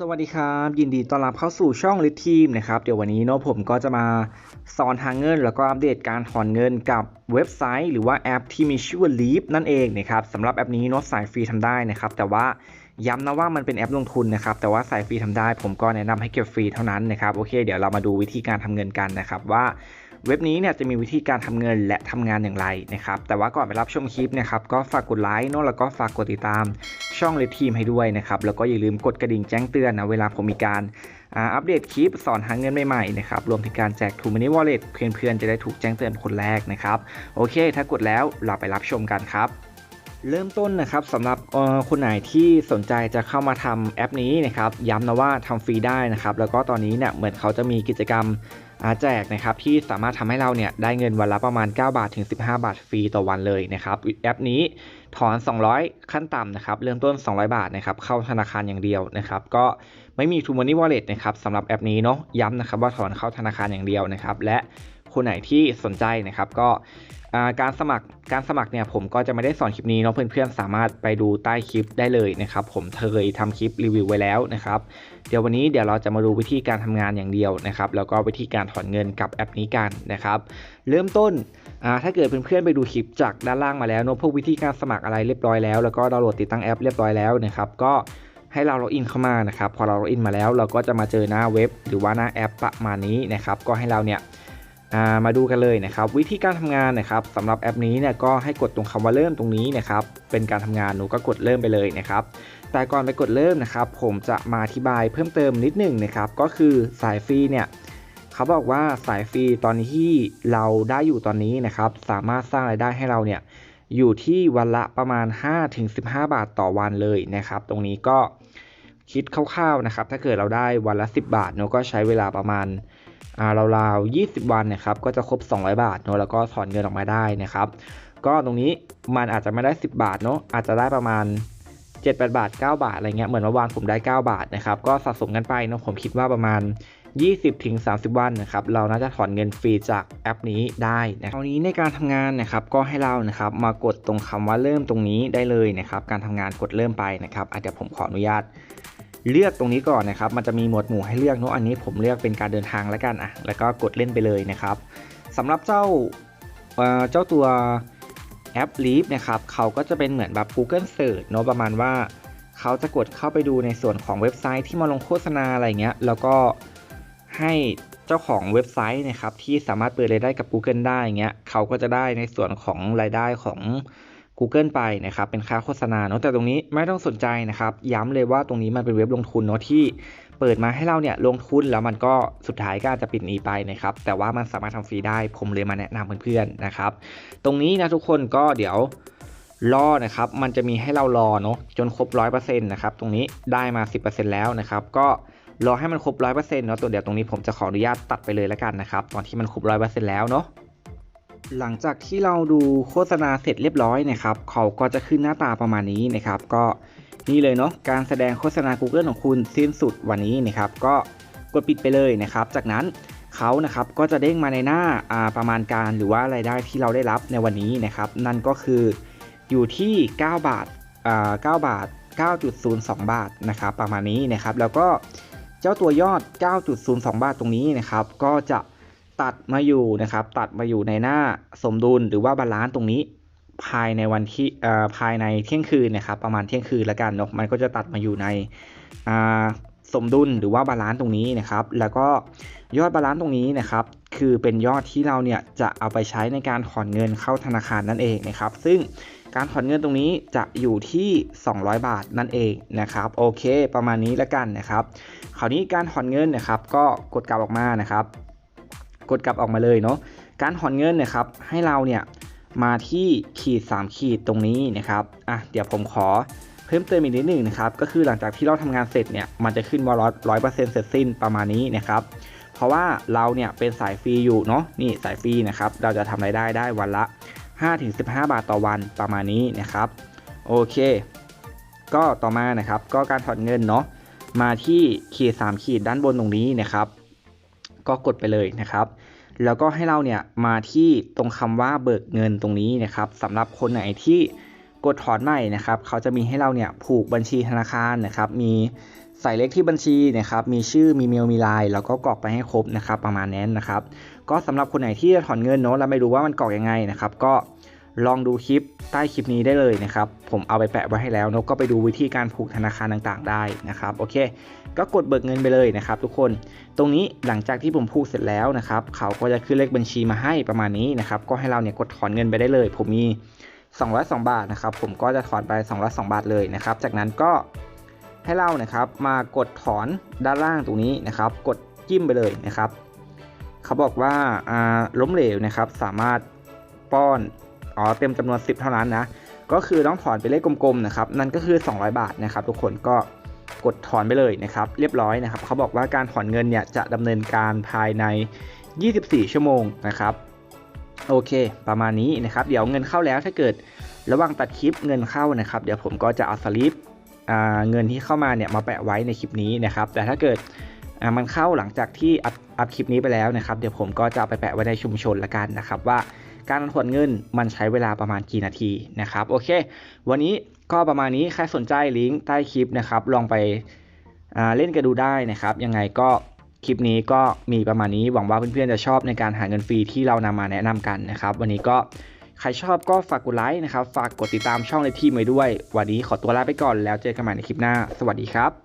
สวัสดีครับ ยินดีต้อนรับเข้าสู่ช่องลิทีมนะครับ เดี๋ยววันนี้เนาะผมก็จะมาสอนทางเงิน แล้วก็อัปเดตการถอนเงินกับเว็บไซต์ หรือว่าแอปที่มีชื่อว่า Leap นั่นเองนะครับสำหรับแอปนี้เนาะสายฟรีทำได้นะครับ แต่ว่าย้ำนะว่ามันเป็นแอปลงทุนนะครับ แต่ว่าสายฟรีทำได้ ผมก็แนะนำให้เก็บฟรีเท่านั้นนะครับโอเค เดี๋ยวเรามาดูวิธีการทำเงินกันนะครับว่า เว็บนี้เนี่ยจะมีวิธีการทำเงินและทำงานอย่างไรนะครับ แต่ว่าก่อนไปรับชมคลิปนะครับก็ฝากกดไลค์เนาะแล้วก็ฝากกดติดตามช่องเลทีมให้ด้วยนะครับ แล้วก็อย่าลืมกดกระดิ่งแจ้งเตือนนะเวลาผมมีการอ,าอัปเดตคลิปสอนหาเงินใหม่ๆนะครับ รวมถึงการแจกทูมันนี่วอลเล็ตเพื่อนๆจะได้ถูกแจ้งเตือนคนแรกนะครับ โอเค ถ้ากดแล้วเราไปรับชมกันครับเริ่มต้นนะครับสำหรับเอ่อคนไหนที่สนใจจะเข้ามาทำแอปนี้นะครับย้ำนะว่าทำฟรีได้นะครับ แล้วก็ตอนนี้เนี่ยเหมือนเขาจะมีกิจกรรม อาแจกนะครับที่สามารถทำให้เราเนี่ยได้เงินวันละประมาณ 9 บาทถึง 15 บาทฟรีต่อวันเลยนะครับแอปนี้ถอน 200 ขั้นต่ำนะครับเริ่มต้น 200 บาทนะครับเข้าธนาคารอย่างเดียวนะครับก็ไม่มี True Money Wallet นะครับสำหรับแอปนี้เนาะย้ำนะครับว่าถอนเข้าธนาคารอย่างเดียวนะครับและ คนไหนที่สนใจนะครับ ก็การสมัครการสมัครเนี่ยผมก็จะไม่ได้สอนคลิปนี้เนาะเพื่อนๆสามารถไปดูใต้คลิปได้เลยนะครับผมเคยทำคลิปรีวิวไว้แล้วนะครับเดี๋ยววันนี้เดี๋ยวเราจะมาดูวิธีการทำงานอย่างเดียวนะครับแล้วก็วิธีการถอนเงินกับแอปนี้กันนะครับเริ่มต้นถ้าเกิดเพื่อนๆไปดูคลิปจากด้านล่างมาแล้วเนาะพวกวิธีการสมัครอะไรเรียบร้อยแล้วแล้วก็ดาวน์โหลดติดตั้งแอปเรียบร้อยแล้วนะครับก็ให้เราล็อกอินเข้ามานะครับพอเราล็อกอินมาแล้วเราก็จะมาเจอหน้าเว็บ หรือว่าหน้าแอปประมาณนี้นะครับก็ให้เราเนี่ย มาดูกันเลยนะครับวิธีการทำงานนะครับสำหรับแอปนี้เนี่ยก็ให้กดตรงคำว่าเริ่มตรงนี้นะครับเป็นการทำงานหนูก็กดเริ่มไปเลยนะครับแต่ก่อนไปกดเริ่มนะครับผมจะมาอธิบายเพิ่มเติมนิดหนึ่งนะครับก็คือสายฟรีเนี่ยเขาบอกว่าสายฟรีตอนที่เราได้อยู่ตอนนี้นะครับสามารถสร้างรายได้ให้เราเนี่ยอยู่ที่วันละประมาณ 5-15 บาทต่อวันเลยนะครับ ตรงนี้ก็คิดคร่าวๆนะครับ ถ้าเกิดเราได้วันละ 10 บาทเนาก็ใช้เวลาประมาณ ราวๆ20 วันนะครับก็จะครบ 200 บาทเนอะแล้วก็ถอนเงินออกมาได้นะครับ ก็ตรงนี้มันอาจจะไม่ได้ 10 บาทเนอะอาจจะได้ประมาณ 7-8 บาท 9 บาทอะไรเงี้ยเหมือนเมื่อวานผมได้ 9 บาทนะครับก็สะสมกันไปเนอะผมคิดว่าประมาณ 20-30 วันนะครับเราน่าจะถอนเงินฟรีจากแอปนี้ได้นะคราวนี้ในการทำงานนะครับก็ให้เรานะครับมากดตรงคำว่าเริ่มตรงนี้ได้เลยนะครับการทำงานกดเริ่มไปนะครับอะเดี๋ยวผมขออนุญาต เลือกตรงนี้ก่อนนะครับ มันจะมีหมวดหมู่ให้เลือกเนอะอันนี้ผมเลือกเป็นการเดินทางแล้วกันอะแล้วก็กดเล่นไปเลยนะครับสำหรับเจ้าเจ้าตัวแอป Leap นะครับเขาก็จะเป็นเหมือนแบบ Google Search เนอะประมาณว่า เขาจะกดเข้าไปดูในส่วนของเว็บไซต์ที่มาลงโฆษณาอะไรเงี้ย แล้วก็ให้เจ้าของเว็บไซต์นะครับที่สามารถเปิดรายได้กับ Google ได้เงี้ยเขาก็จะได้ในส่วนของรายได้ของ Google ไปนะครับเป็นค่าโฆษณาเนาะแต่ตรงนี้ไม่ต้องสนใจนะครับ ย้ำเลยว่าตรงนี้มันเป็นเว็บลงทุนเนาะที่เปิดมาให้เราเนี่ยลงทุนแล้วมันก็สุดท้ายก็อาจจะปิดหนีไปนะครับแต่ว่ามันสามารถทำฟรีได้ผมเลยมาแนะนำเพื่อนๆนะครับ ตรงนี้นะทุกคนก็เดี๋ยวรอนะครับ มันจะมีให้เรารอเนาะจนครบ100%นต์นะครับ ตรงนี้ได้มา 10%แล้วนะครับ ก็รอให้มันครบ100%เปอร์เซ็นต์เนาะตัวเดี๋ยวตรงนี้ผมจะขออนุญาตตัดไปเลยแล้วกันนะครับ ตอนที่มันครบ100%แล้วเนาะ หลังจากที่เราดูโฆษณาเสร็จเรียบร้อยนะครับ เขาก็จะขึ้นหน้าตาประมาณนี้นะครับ ก็นี่เลยเนาะการแสดงโฆษณา Google ของคุณสิ้นสุดวันนี้นะครับ ก็กดปิดไปเลยนะครับ จากนั้นเขานะครับก็จะเด้งมาในหน้าาประมาณการหรือว่ารายได้ที่เราได้รับในวันนี้นะครับ นั่นก็คืออยู่ที่ 9 บาทา9บาท 9.02 บาทนะครับประมาณนี้นะครับ แล้วก็เจ้าตัวยอด 9.02 บาทตรงนี้นะครับ ก็จะ ตัดมาอยู่นะครับ ตัดมาอยู่ในหน้าสมดุลหรือว่าบาลานซ์ตรงนี้ ภายในวันที่เอ่อภายในเที่ยงคืนนะครับ ประมาณเที่ยงคืนล้วกันเนาะมันก็จะตัดมาอยู่ในอ่าสมดุลหรือว่าบาลานซ์ตรงนี้นะครับ แล้วก็ยอดบาลานซ์ตรงนี้นะครับ คือเป็นยอดที่เราเนี่ยจะเอาไปใช้ในการถอนเงินเข้าธนาคารนั่นเองนะครับ ซึ่งการถอนเงินตรงนี้จะอยู่ที่ 200 บาทนั่นเองนะครับ โอเค ประมาณนี้ล้วกันนะครับ คราวนี้การถอนเงินนะครับ ก็กดกลับออกมานะครับ กดกลับออกมาเลยเนาะการถอนเงินนะครับให้เราเนี่ยมาที่ขีด 3 ขีดตรงนี้นะครับอะเดี๋ยวผมขอเพิ่มเติมอีกนิดหนึ่งนะครับก็คือหลังจากที่เราทำงานเสร็จเนี่ยมันจะขึ้นว่าร้อยเปอร์เซ็นต์เสร็จสิ้นประมาณนี้นะครับเพราะว่าเราเนี่ยเป็นสายฟรีอยู่เนาะนี่สายฟรีนะครับเราจะทำรายได้ได้วันละ 5-15 บาทต่อวันประมาณนี้นะครับโอเค ก็ต่อมานะครับก็การถอนเงินเนาะมาที่ขีด 3 ขีดด้านบนตรงนี้นะครับ ก็กดไปเลยนะครับ แล้วก็ให้เราเนี่ยมาที่ตรงคำว่าเบิกเงินตรงนี้นะครับสำหรับคนไหนที่กดถอนใหม่นะครับ เขาจะมีให้เราเนี่ยผูกบัญชีธนาคารนะครับ มีใส่เลขที่บัญชีนะครับ มีชื่อ มีเมล มีไลน์ แล้วก็กรอกไปให้ครบนะครับ ประมาณนั้นนะครับ ก็สำหรับคนไหนที่จะถอนเงินเนาะแล้วไม่รู้ว่ามันกรอกยังไงนะครับ ก็ ลองดูคลิปใต้คลิปนี้ได้เลยนะครับ ผมเอาไปแปะไว้ให้แล้วนอะก็ไปดูวิธีการผูกธนาคารต่างๆ ได้นะครับโอเค ก็กดเบิกเงินไปเลยนะครับ ทุกคนตรงนี้หลังจากที่ผมผูกเสร็จแล้วนะครับ เขาก็จะขึ้นเลขบัญชีมาให้ประมาณนี้นะครับ ก็ให้เราเนี่ยกดถอนเงินไปได้เลย ผมมี202 บาทนะครับ ผมก็จะถอนไป202 บาทเลยนะครับ จากนั้นก็ให้เรานะครับมากดถอนด้านล่างตรงนี้นะครับ กดจิ้มไปเลยนะครับ เขาบอกว่าอ่าล้มเหลวนะครับ สามารถป้อน อ๋อเต็มจำนวน 10 เท่านั้นนะ ก็คือต้องถอนเป็นเลขกลมๆนะครับ นั่นก็คือ 200 บาทนะครับ ทุกคนก็กดถอนไปเลยนะครับ เรียบร้อยนะครับ เขาบอกว่าการถอนเงินเนี่ยจะดำเนินการภายใน 24 ชั่วโมงนะครับ โอเค ประมาณนี้นะครับ เดี๋ยวเงินเข้าแล้วถ้าเกิดระหว่างตัดคลิปเงินเข้านะครับ เดี๋ยวผมก็จะเอาสลิปเงินที่เข้ามาเนี่ยมาแปะไว้ในคลิปนี้นะครับ แต่ถ้าเกิดมันเข้าหลังจากที่อัพคลิปนี้ไปแล้วนะครับ เดี๋ยวผมก็จะไปแปะไว้ในชุมชนละกันนะครับว่า การถอนเงินมันใช้เวลาประมาณกี่นาทีนะครับโอเค วันนี้ก็ประมาณนี้ใครสนใจลิงก์ใต้คลิปนะครับลองไปเล่นกันดูได้นะครับยังไงก็คลิปนี้ก็มีประมาณนี้หวังว่าเพื่อนๆจะชอบในการหาเงินฟรีที่เรานำมาแนะนำกันนะครับ วันนี้ก็ใครชอบก็ฝากกดไลค์นะครับ ฝากกดติดตามช่องในทีมไว้ด้วย วันนี้ขอตัวลาไปก่อนแล้วเจอกันใหม่ในคลิปหน้า สวัสดีครับ